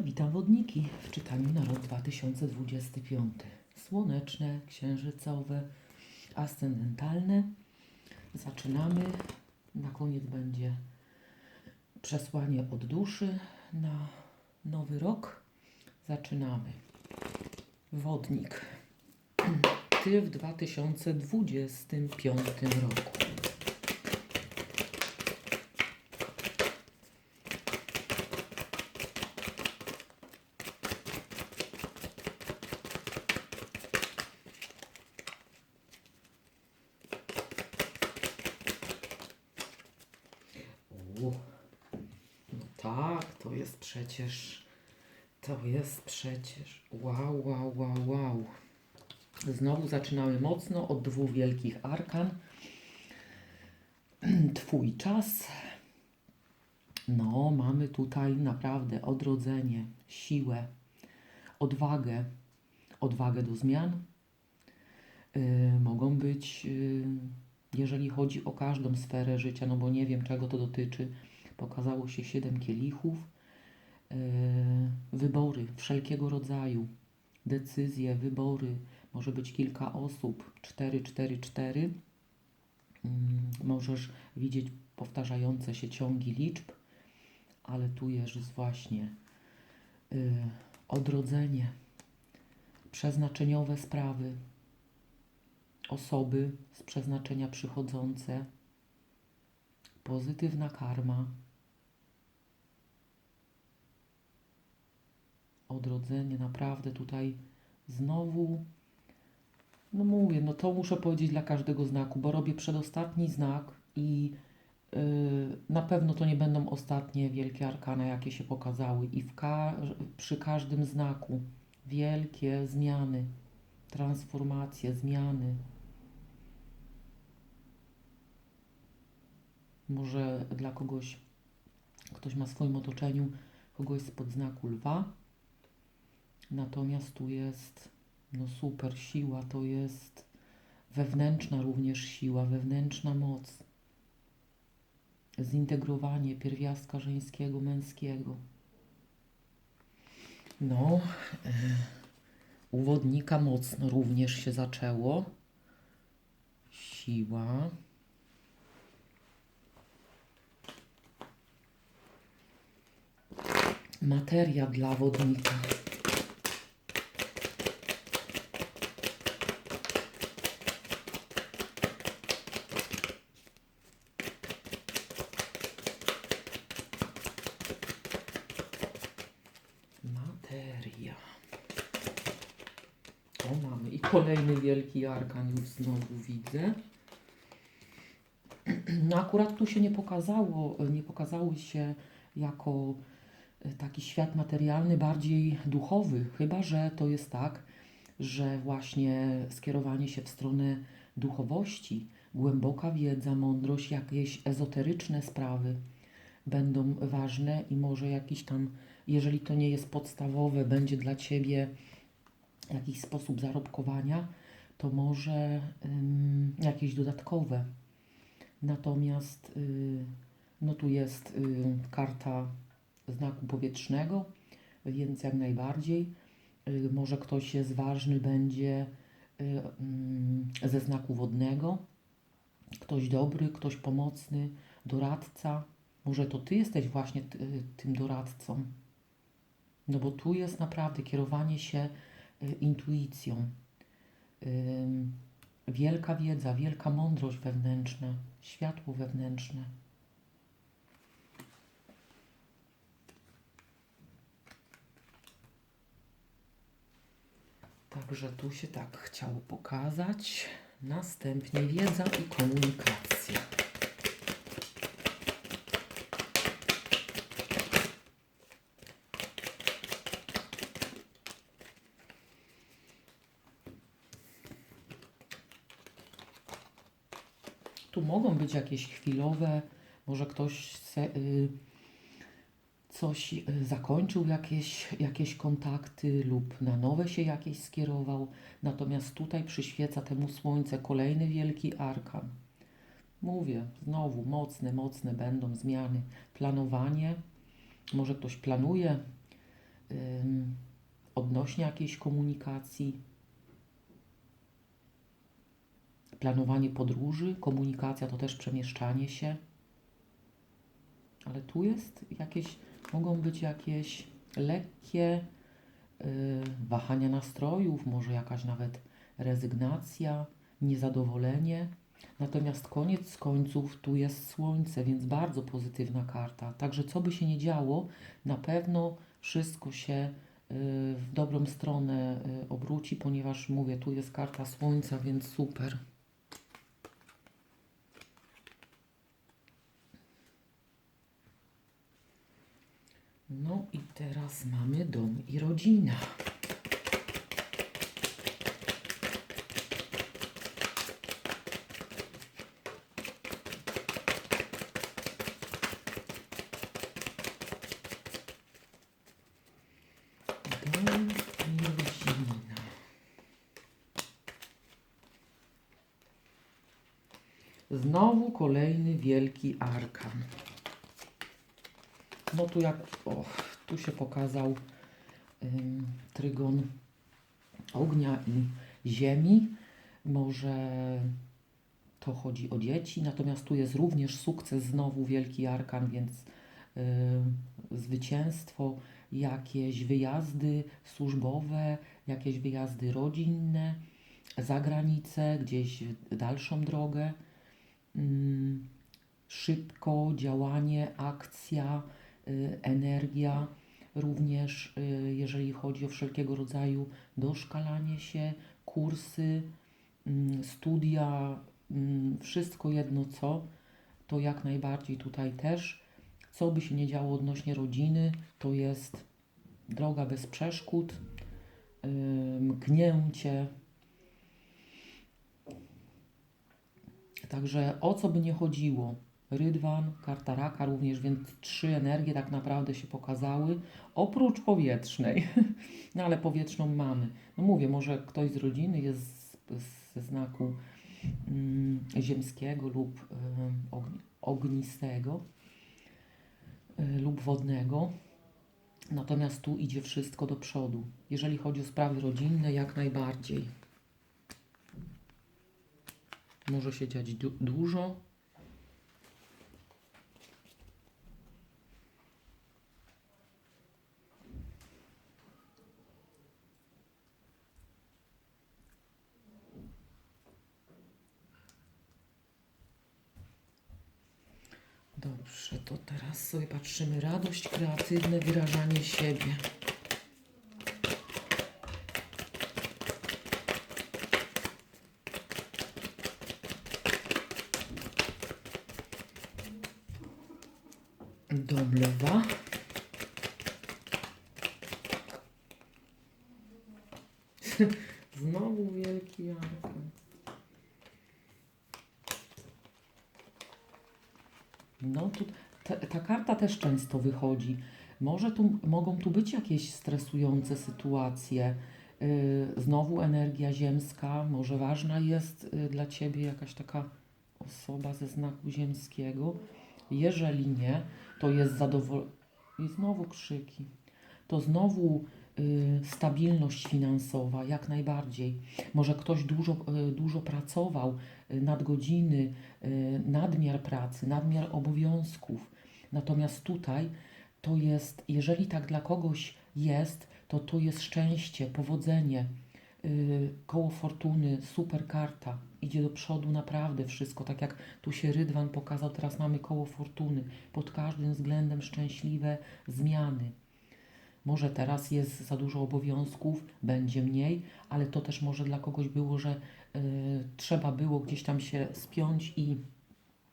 Witam wodniki w czytaniu na rok 2025. Słoneczne, księżycowe, ascendentalne. Zaczynamy. Na koniec będzie przesłanie od duszy na nowy rok. Zaczynamy. Wodnik. Ty w 2025 roku. U, no tak, to jest przecież, to jest przecież, wow, wow, wow, wow. Znowu zaczynamy mocno od dwóch wielkich arkan. Twój czas. No, mamy tutaj naprawdę odrodzenie, siłę, odwagę, odwagę do zmian. Yy, mogą być, yy, jeżeli chodzi o każdą sferę życia, no bo nie wiem czego to dotyczy, pokazało się siedem kielichów, wybory wszelkiego rodzaju, decyzje, wybory, może być kilka osób, cztery, cztery, cztery. Mm, Możesz widzieć powtarzające się ciągi liczb, ale tu jest właśnie yy, odrodzenie, przeznaczeniowe sprawy, osoby z przeznaczenia przychodzące, pozytywna karma, odrodzenie, naprawdę tutaj znowu, no mówię, no to muszę powiedzieć dla każdego znaku, bo robię przedostatni znak i yy, na pewno to nie będą ostatnie wielkie arkana, jakie się pokazały i ka- przy każdym znaku wielkie zmiany, transformacje, zmiany. Może dla kogoś, ktoś ma w swoim otoczeniu kogoś spod znaku lwa. Natomiast tu jest, no super, siła to jest wewnętrzna również siła, wewnętrzna moc. Zintegrowanie pierwiastka żeńskiego, męskiego. No, e, u wodnika mocno również się zaczęło. Siła. Materia dla wodnika. Materia. O, mamy i kolejny wielki arkan już znowu widzę. No akurat tu się nie pokazało, nie pokazały się jako e, taki świat materialny, bardziej duchowy, chyba że to jest tak, że właśnie skierowanie się w stronę duchowości, głęboka wiedza, mądrość, jakieś ezoteryczne sprawy będą ważne i może jakiś tam, jeżeli to nie jest podstawowe, będzie dla Ciebie jakiś sposób zarobkowania, to może ym, jakieś dodatkowe. Natomiast y, no tu jest y, karta znaku powietrznego, więc jak najbardziej. Y, może ktoś jest ważny, będzie ze znaku wodnego, ktoś dobry, ktoś pomocny, doradca. Może to ty jesteś właśnie ty, tym doradcą. No bo tu jest naprawdę kierowanie się intuicją. Ym, wielka wiedza, wielka mądrość wewnętrzna, światło wewnętrzne. Także tu się tak chciało pokazać. Następnie wiedza i komunikacja. Tu mogą jakieś chwilowe, może ktoś se, y, coś y, zakończył, jakieś, jakieś kontakty lub na nowe się jakieś skierował. Natomiast tutaj przyświeca temu słońce kolejny wielki arkan. Mówię, znowu mocne, mocne będą zmiany. Planowanie, może ktoś planuje ym, odnośnie jakiejś komunikacji, planowanie podróży, komunikacja to też przemieszczanie się. Ale tu jest jakieś, mogą być jakieś lekkie y, wahania nastrojów, może jakaś nawet rezygnacja, niezadowolenie. Natomiast koniec końców tu jest słońce, więc bardzo pozytywna karta. Także co by się nie działo, na pewno wszystko się y, w dobrą stronę y, obróci, ponieważ mówię, tu jest karta słońca, więc super. No i teraz mamy dom i rodzina. Znowu kolejny wielki arkan. No tu jak, tu się pokazał trygon ognia i ziemi. Może to chodzi o dzieci, natomiast tu jest również sukces, znowu wielki arkan, więc y, zwycięstwo, jakieś wyjazdy służbowe, jakieś wyjazdy rodzinne, za granicę, gdzieś dalszą drogę. Ym, szybko, działanie, akcja, energia, również y, jeżeli chodzi o wszelkiego rodzaju doszkalanie się, kursy, mm, studia, mm, wszystko jedno co, to jak najbardziej tutaj też. Co by się nie działo odnośnie rodziny, to jest droga bez przeszkód, y, mknięcie. Także o co by nie chodziło, Rydwan, karta raka również, więc trzy energie tak naprawdę się pokazały, oprócz powietrznej. No ale powietrzną mamy. No mówię, może ktoś z rodziny jest ze znaku mm, ziemskiego lub ognistego y, lub wodnego. Natomiast tu idzie wszystko do przodu. Jeżeli chodzi o sprawy rodzinne, jak najbardziej. Może się dziać du- dużo. Dobrze, to teraz sobie patrzymy. Radość, kreatywne wyrażanie siebie. Dom lewa. Znowu wielki arkan. No, tu, ta, ta karta też często wychodzi. Może tu, mogą tu być jakieś stresujące sytuacje. Yy, znowu energia ziemska. Może ważna jest yy, dla Ciebie jakaś taka osoba ze znaku ziemskiego. Jeżeli nie, to jest zadowolenie. I znowu krzyki. To znowu y, stabilność finansowa, jak najbardziej. Może ktoś dużo, y, dużo pracował, y, nadgodziny, y, nadmiar pracy, nadmiar obowiązków. Natomiast tutaj to jest, jeżeli tak dla kogoś jest, to to jest szczęście, powodzenie, y, koło fortuny, super karta. Idzie do przodu naprawdę wszystko, tak jak tu się Rydwan pokazał, teraz mamy koło fortuny. Pod każdym względem szczęśliwe zmiany. Może teraz jest za dużo obowiązków, będzie mniej, ale to też może dla kogoś było, że y, trzeba było gdzieś tam się spiąć i,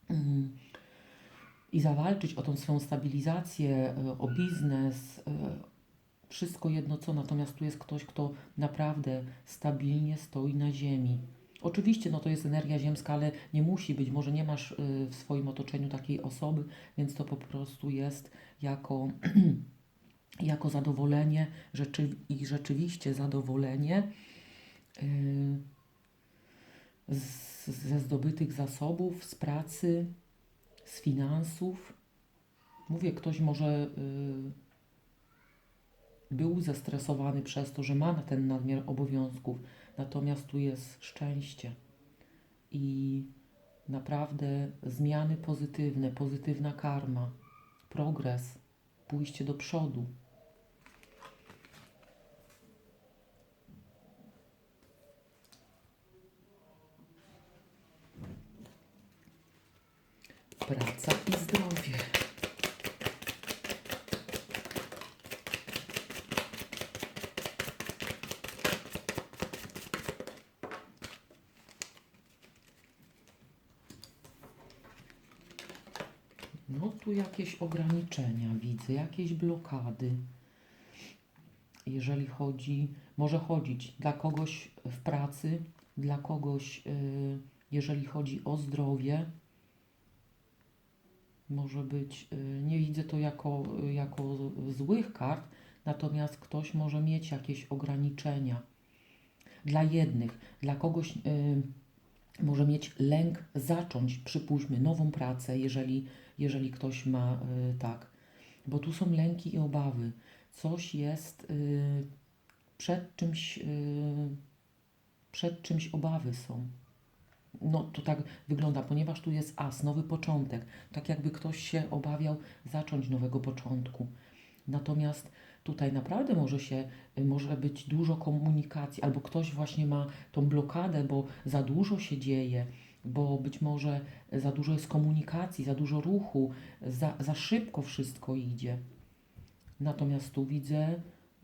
mm, i zawalczyć o tą swoją stabilizację, y, o biznes, y, wszystko jedno co, natomiast tu jest ktoś, kto naprawdę stabilnie stoi na ziemi. Oczywiście, no to jest energia ziemska, ale nie musi być, może nie masz y, w swoim otoczeniu takiej osoby, więc to po prostu jest jako jako zadowolenie rzeczy, i rzeczywiście zadowolenie z, ze zdobytych zasobów, z pracy, z finansów. Mówię, ktoś może yy, był zestresowany przez to, że ma ten nadmiar obowiązków, natomiast tu jest szczęście i naprawdę zmiany pozytywne, pozytywna karma, progres, pójście do przodu. Praca i zdrowie. No tu jakieś ograniczenia widzę, jakieś blokady. Jeżeli chodzi, może chodzić dla kogoś w pracy, dla kogoś, y, jeżeli chodzi o zdrowie, może być, y, nie widzę to jako, jako złych kart, natomiast ktoś może mieć jakieś ograniczenia. Dla jednych, dla kogoś y, może mieć lęk zacząć, przypuśćmy, nową pracę, jeżeli, jeżeli ktoś ma y, tak. Bo tu są lęki i obawy. Coś jest y, przed czymś, y, przed czymś obawy są. No to tak wygląda, ponieważ tu jest as, nowy początek. Tak jakby ktoś się obawiał zacząć nowego początku. Natomiast tutaj naprawdę może się, może być dużo komunikacji, albo ktoś właśnie ma tą blokadę, bo za dużo się dzieje, bo być może za dużo jest komunikacji, za dużo ruchu, za, za szybko wszystko idzie. Natomiast tu widzę,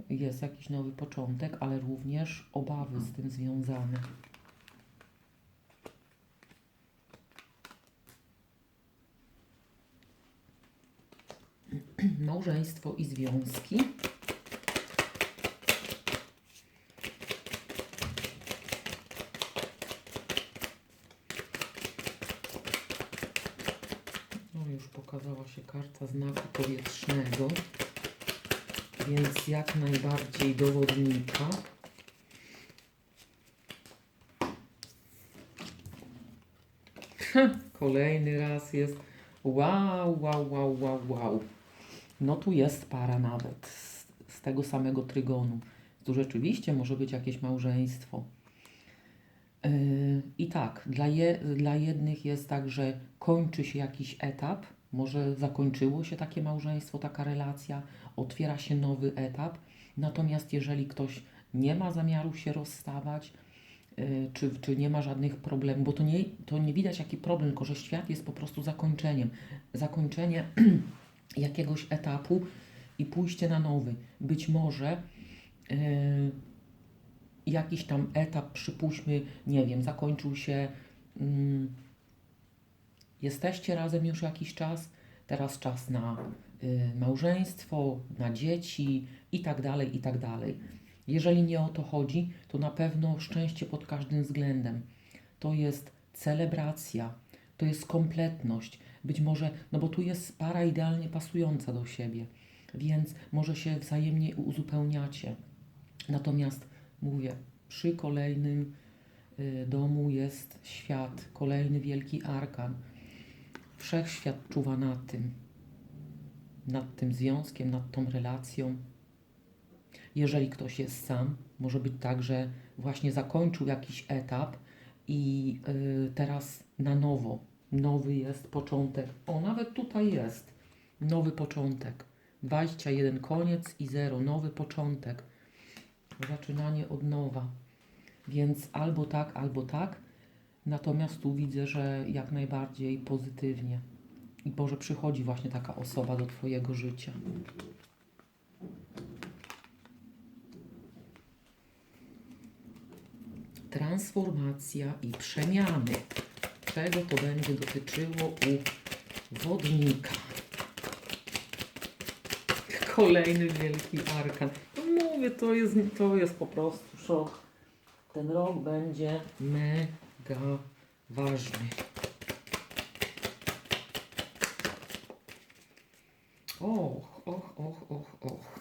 jest jakiś nowy początek, ale również obawy z tym związane. Małżeństwo i związki. No już pokazała się karta znaku powietrznego, więc jak najbardziej dowodnika. Kolejny raz jest wow, wow, wow, wow, wow. No tu jest para nawet z, z tego samego trygonu. Tu rzeczywiście może być jakieś małżeństwo. Yy, I tak, dla, je, dla jednych jest tak, że kończy się jakiś etap, może zakończyło się takie małżeństwo, taka relacja, otwiera się nowy etap. Natomiast jeżeli ktoś nie ma zamiaru się rozstawać, yy, czy, czy nie ma żadnych problemów, bo to nie, to nie widać jaki problem, tylko że świat jest po prostu zakończeniem. Zakończenie jakiegoś etapu i pójście na nowy. Być może yy, jakiś tam etap, przypuśćmy, nie wiem, zakończył się, mm, jesteście razem już jakiś czas, teraz czas na y, małżeństwo, na dzieci i tak dalej, i tak dalej. Jeżeli nie o to chodzi, to na pewno szczęście pod każdym względem. To jest celebracja, to jest kompletność. Być może, no bo tu jest para idealnie pasująca do siebie, więc może się wzajemnie uzupełniacie. Natomiast mówię, przy kolejnym y, domu jest świat, kolejny wielki arkan. Wszechświat czuwa nad tym, nad tym związkiem, nad tą relacją. Jeżeli ktoś jest sam, może być tak, że właśnie zakończył jakiś etap i y, teraz na nowo, nowy jest początek. O, nawet tutaj jest nowy początek. 21 koniec i 0, nowy początek. Zaczynanie od nowa. Więc albo tak, albo tak. Natomiast tu widzę, że jak najbardziej pozytywnie. I Boże, przychodzi właśnie taka osoba do Twojego życia. Transformacja i przemiany. Czego to będzie dotyczyło u wodnika? Kolejny wielki arkan. No mówię, to jest, to jest po prostu szok. Ten rok będzie mega ważny. Och, och, och, och, och.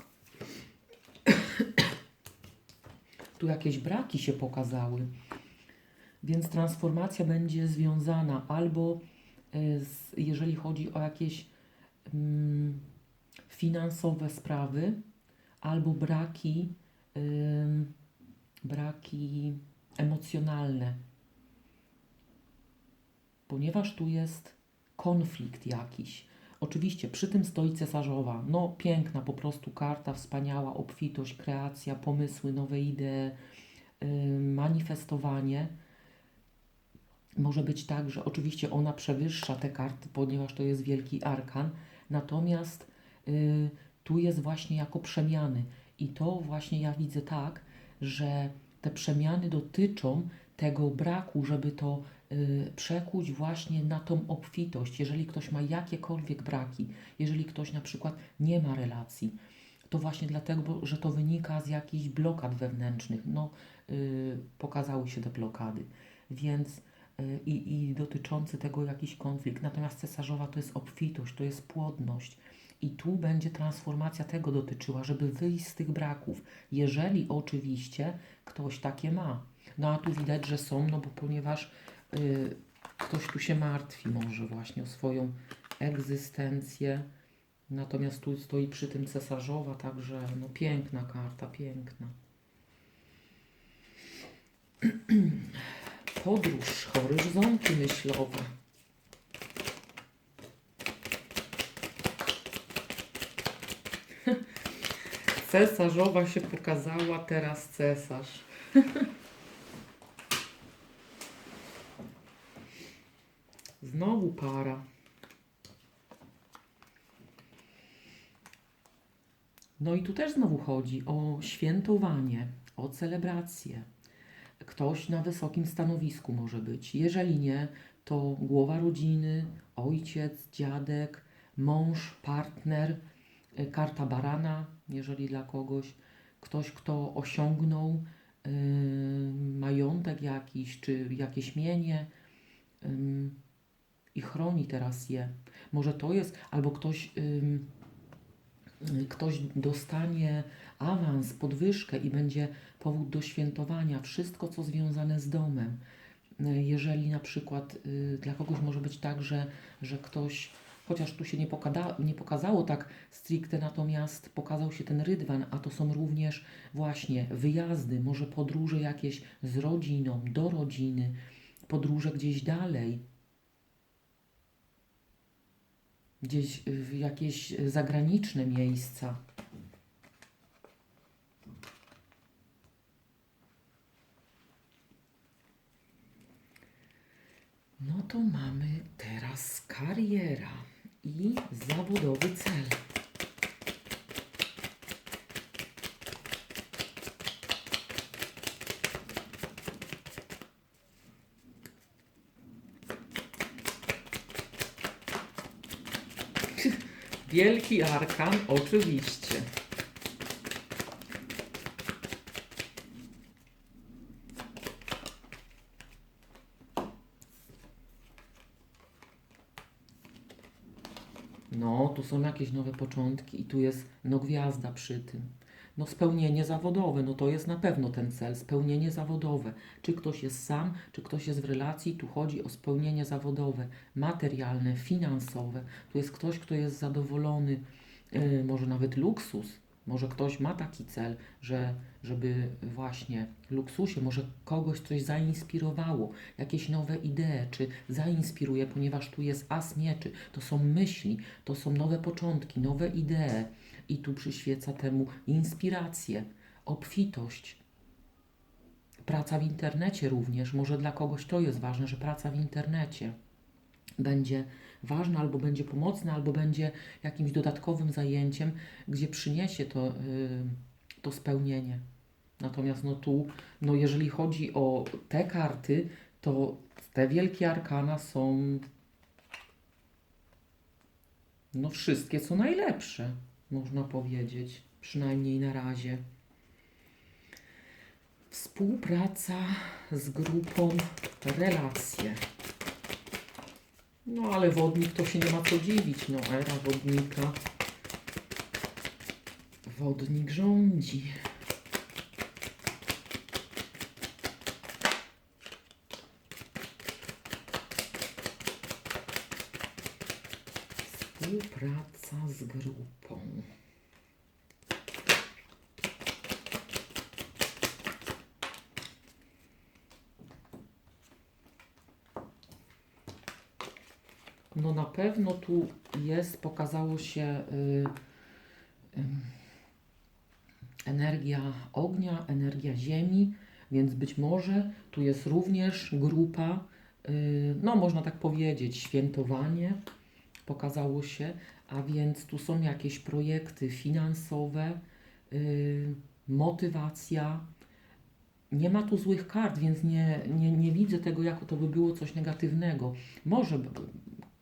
Tu jakieś braki się pokazały. Więc transformacja będzie związana albo y, z, jeżeli chodzi o jakieś mm, finansowe sprawy, albo braki, ym, braki emocjonalne, ponieważ tu jest konflikt jakiś. Oczywiście przy tym stoi cesarzowa. No, piękna po prostu karta, wspaniała obfitość, kreacja, pomysły, nowe idee, yy, manifestowanie. Może być tak, że oczywiście ona przewyższa te karty, ponieważ to jest wielki arkan, natomiast yy, tu jest właśnie jako przemiany. I to właśnie ja widzę tak, że te przemiany dotyczą tego braku, żeby to y, przekuć właśnie na tą obfitość. Jeżeli ktoś ma jakiekolwiek braki, jeżeli ktoś na przykład nie ma relacji, to właśnie dlatego, że to wynika z jakichś blokad wewnętrznych. No, y, pokazały się te blokady, więc y, i, i dotyczący tego jakiś konflikt. Natomiast cesarzowa to jest obfitość, to jest płodność. I tu będzie transformacja tego dotyczyła, żeby wyjść z tych braków, jeżeli oczywiście ktoś takie ma. No a tu widać, że są, no bo ponieważ y, ktoś tu się martwi może właśnie o swoją egzystencję. Natomiast tu stoi przy tym cesarzowa, także no piękna karta, piękna. Podróż, horyzonty myślowe. Cesarzowa się pokazała, teraz cesarz. Znowu para. No i tu też znowu chodzi o świętowanie, o celebrację. Ktoś na wysokim stanowisku może być. Jeżeli nie, to głowa rodziny, ojciec, dziadek, mąż, partner, y, karta barana, jeżeli dla kogoś, ktoś, kto osiągnął y, majątek jakiś, czy jakieś mienie ym, i chroni teraz je. Może to jest, albo ktoś, ym, y, ktoś dostanie awans, podwyżkę i będzie powód do świętowania. Wszystko, co związane z domem. Jeżeli na przykład y, dla kogoś może być tak, że, że ktoś, chociaż tu się nie, pokada, nie pokazało tak stricte, natomiast pokazał się ten rydwan, a to są również właśnie wyjazdy, może podróże jakieś z rodziną, do rodziny, podróże gdzieś dalej, gdzieś w jakieś zagraniczne miejsca. No to mamy teraz kariera i zawodowy cel. Wielki arkan, oczywiście. No, tu są jakieś nowe początki i tu jest no gwiazda przy tym. No spełnienie zawodowe, no to jest na pewno ten cel, spełnienie zawodowe. Czy ktoś jest sam, czy ktoś jest w relacji, tu chodzi o spełnienie zawodowe, materialne, finansowe. Tu jest ktoś, kto jest zadowolony, yy, może nawet luksus. Może ktoś ma taki cel, że żeby właśnie luksusie, może kogoś coś zainspirowało, jakieś nowe idee, czy zainspiruje, ponieważ tu jest as mieczy, to są myśli, to są nowe początki, nowe idee i tu przyświeca temu inspirację, obfitość. Praca w internecie również, może dla kogoś to jest ważne, że praca w internecie będzie ważna, albo będzie pomocna, albo będzie jakimś dodatkowym zajęciem, gdzie przyniesie to, yy, to spełnienie. Natomiast no tu, no jeżeli chodzi o te karty, to te wielkie arkana są no wszystkie co najlepsze, można powiedzieć, przynajmniej na razie. Współpraca z grupą, relacje. No ale wodnik to się nie ma co dziwić, no era wodnika. Wodnik rządzi. Praca z grupą. No na pewno tu jest, pokazało się y, y, energia ognia, energia ziemi, więc być może tu jest również grupa, y, no można tak powiedzieć, świętowanie pokazało się a więc tu są jakieś projekty finansowe, y, motywacja. Nie ma tu złych kart, więc nie, nie, nie widzę tego, jako to by było coś negatywnego. Może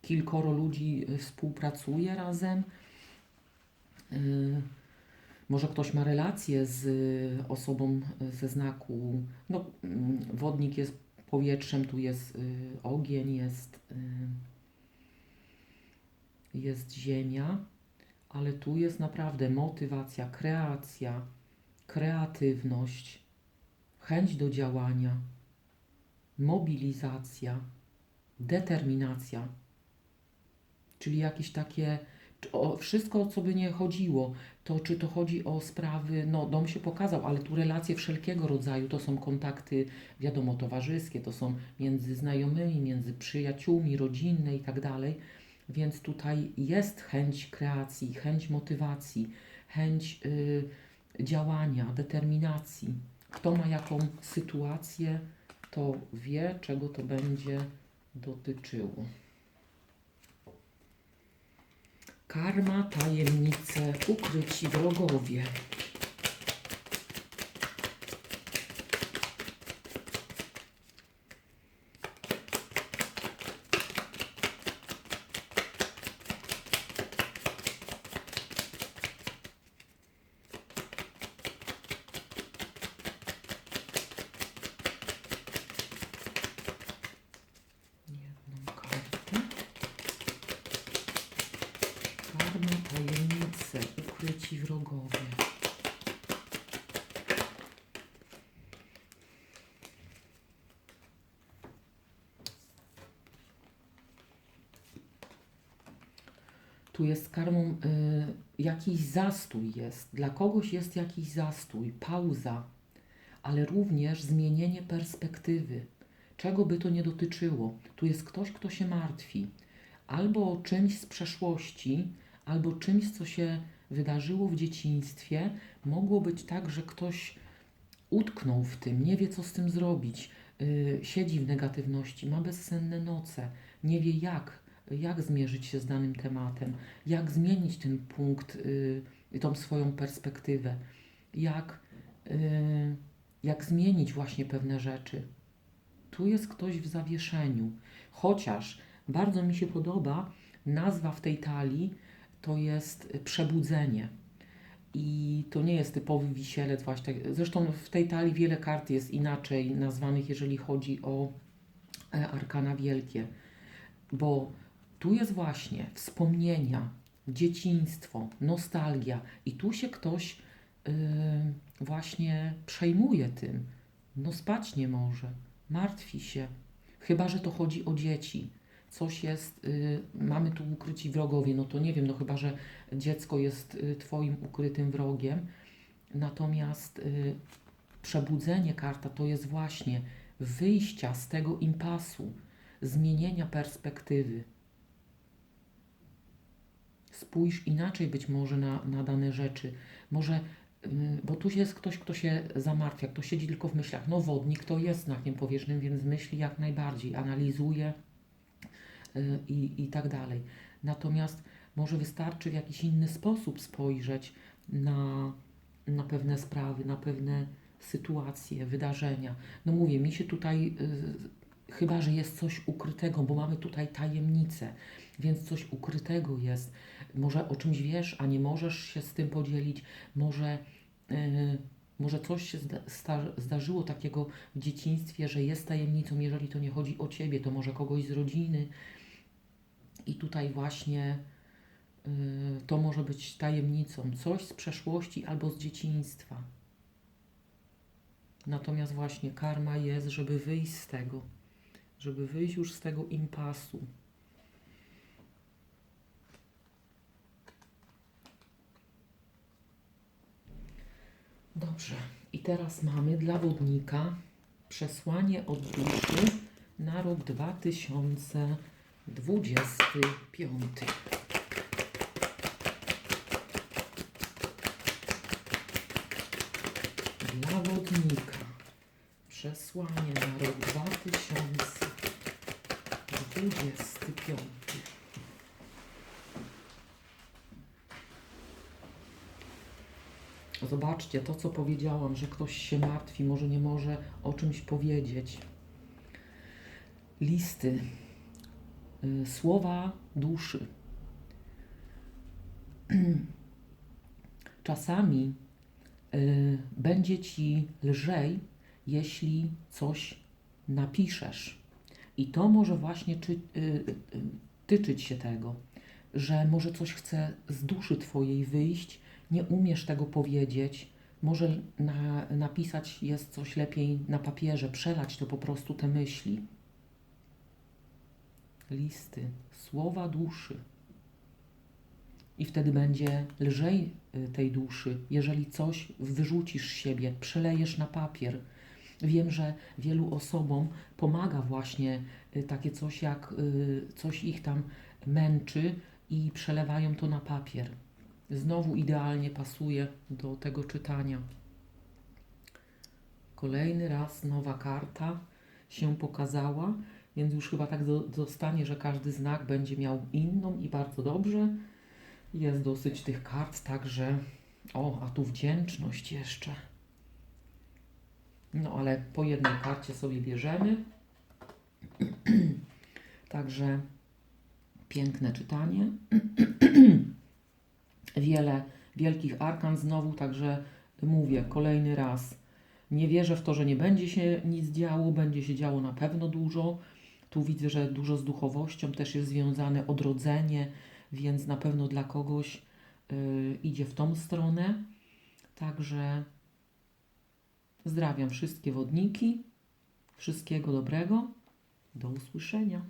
kilkoro ludzi y, współpracuje razem. Y, Może ktoś ma relację z y, osobą y, ze znaku. No, mm, wodnik jest powietrzem, tu jest ogień, jest, jest ziemia, ale tu jest naprawdę motywacja, kreacja, kreatywność, chęć do działania, mobilizacja, determinacja, czyli jakieś takie, o wszystko, co by nie chodziło, to czy to chodzi o sprawy, no dom się pokazał, ale tu relacje wszelkiego rodzaju, to są kontakty, wiadomo, towarzyskie, to są między znajomymi, między przyjaciółmi, rodzinne i tak dalej, więc tutaj jest chęć kreacji, chęć motywacji, chęć y, działania, determinacji. Kto ma jaką sytuację, to wie, czego to będzie dotyczyło. Karma, tajemnice, ukryci wrogowie. Jedną kartę. Karma, tajemnice, ukryci wrogowie. Tu jest karmą, y, jakiś zastój jest. Dla kogoś jest jakiś zastój, pauza, ale również zmienienie perspektywy. Czego by to nie dotyczyło? Tu jest ktoś, kto się martwi albo czymś z przeszłości, albo czymś, co się wydarzyło w dzieciństwie. Mogło być tak, że ktoś utknął w tym, nie wie, co z tym zrobić, yy, siedzi w negatywności, ma bezsenne noce, nie wie, jak, jak zmierzyć się z danym tematem, jak zmienić ten punkt, yy, tą swoją perspektywę, jak, yy, jak zmienić właśnie pewne rzeczy. Tu jest ktoś w zawieszeniu, chociaż bardzo mi się podoba nazwa w tej talii to jest przebudzenie. I to nie jest typowy wisielec właśnie. tak- Zresztą w tej talii wiele kart jest inaczej nazwanych, jeżeli chodzi o e, arkana wielkie. Bo tu jest właśnie wspomnienia, dzieciństwo, nostalgia i tu się ktoś yy, właśnie przejmuje tym. No spać nie może, martwi się. Chyba, że to chodzi o dzieci. Coś jest, y, mamy tu ukryci wrogowie, no to nie wiem, no chyba, że dziecko jest y, Twoim ukrytym wrogiem. Natomiast y, przebudzenie karta to jest właśnie wyjścia z tego impasu, zmienienia perspektywy. Spójrz inaczej być może na, na dane rzeczy. Może, y, bo tu jest ktoś, kto się zamartwia, kto siedzi tylko w myślach. No wodnik to jest znakiem powierzchnym, więc myśli jak najbardziej, analizuje y, i, i tak dalej. Natomiast może wystarczy w jakiś inny sposób spojrzeć na, na pewne sprawy, na pewne sytuacje, wydarzenia. No mówię, mi się tutaj, y, chyba że jest coś ukrytego, bo mamy tutaj tajemnicę, więc coś ukrytego jest. Może o czymś wiesz, a nie możesz się z tym podzielić, może. y, może coś się zdarzyło takiego w dzieciństwie, że jest tajemnicą, jeżeli to nie chodzi o ciebie, to może kogoś z rodziny. I tutaj właśnie y, to może być tajemnicą, coś z przeszłości albo z dzieciństwa. Natomiast właśnie karma jest, żeby wyjść z tego, żeby wyjść już z tego impasu. Dobrze, i teraz mamy dla wodnika przesłanie od duszy na rok 2025. Dwudziesty piąty. Dla wodnika. Przesłanie na rok 2025. Zobaczcie to, co powiedziałam, że ktoś się martwi, może nie może o czymś powiedzieć. Listy, y, słowa duszy. Czasami y, będzie ci lżej, jeśli coś napiszesz. I to może właśnie czy, y, tyczyć się tego, że może coś chce z duszy Twojej wyjść, nie umiesz tego powiedzieć, może na, napisać jest coś lepiej na papierze, przelać to po prostu te myśli. Listy, słowa duszy. I wtedy będzie lżej y, tej duszy, jeżeli coś wyrzucisz z siebie, przelejesz na papier. Wiem, że wielu osobom pomaga właśnie y, takie coś, jak y, coś ich tam męczy i przelewają to na papier. Znowu idealnie pasuje do tego czytania. Kolejny raz nowa karta się pokazała, więc już chyba tak zo- zostanie, że każdy znak będzie miał inną i bardzo dobrze. Jest dosyć tych kart, także. O, a tu wdzięczność jeszcze. No, ale po jednej karcie sobie bierzemy. Także piękne czytanie. Wiele wielkich arkan znowu, także mówię kolejny raz. Nie wierzę w to, że nie będzie się nic działo, będzie się działo na pewno dużo. Tu widzę, że dużo z duchowością też jest związane, odrodzenie, więc na pewno dla kogoś y, idzie w tą stronę. Także pozdrawiam wszystkie wodniki. Wszystkiego dobrego. Do usłyszenia.